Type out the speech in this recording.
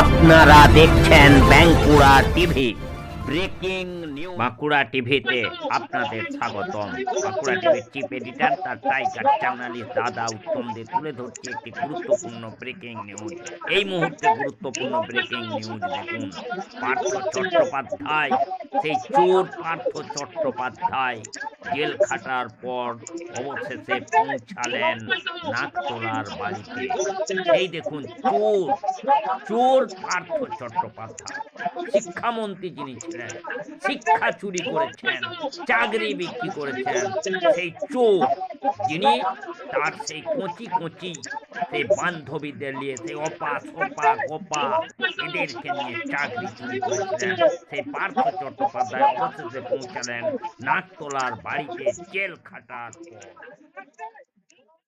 আপনারা দেখছেন Bankura TV. Breaking news. Bankura টিভিতে আপনাদের স্বাগতম। বাঁকুড়া টিভির চিফ এডিটর তার টাইগার জার্নালিস্ট দাদা উত্তম দে তুলে ধরছে একটি গুরুত্বপূর্ণ ব্রেকিং নিউজ। এই মুহূর্তে গুরুত্বপূর্ণ ব্রেকিং নিউজ দেখুন। পার্থ চট্টোপাধ্যায়, সেই চোর পার্থ চট্টোপাধ্যায় জেল খাটার পর অবশেষে পৌঁছালেন নাকতলার বাড়িতে। এই দেখুন, চোর চোর পার্থ চট্টোপাধ্যায়। শিক্ষামন্ত্রী যিনি ছিলেন শিক্ষা চুরি করেছেন চাকরি বিক্রি করেছেন সেই চোর যিনি তার সেই কচি কচি সেই বান্ধবীদের নিয়ে সেই অপা সোপা গোপা এদেরকে নিয়ে চাকরি চুরি করেছিলেন, সেই পার্থ চট্টোপাধ্যায় অবশেষে পৌঁছালেন নাকতলার বাড়িতে জেল খাটার পর।